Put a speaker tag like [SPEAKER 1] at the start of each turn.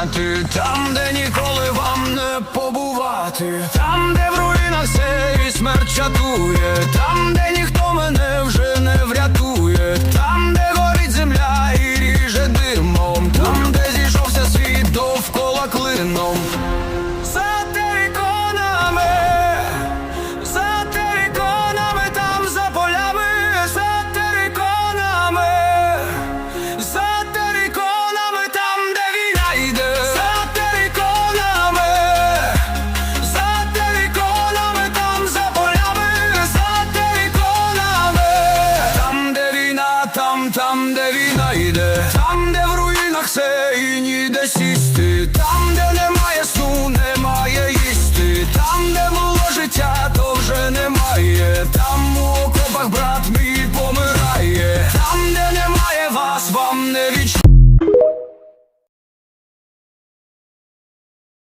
[SPEAKER 1] знати, там, де ніколи вам не побувати, там, де в руїнах все і смерть чатує, там, де. там, де війна йде, там, де в руїнах все і ніде сісти, там, де немає сну, немає їсти, там, де було життя, то вже немає, там у окопах брат мій помирає, там, де немає вас, вам не вічно.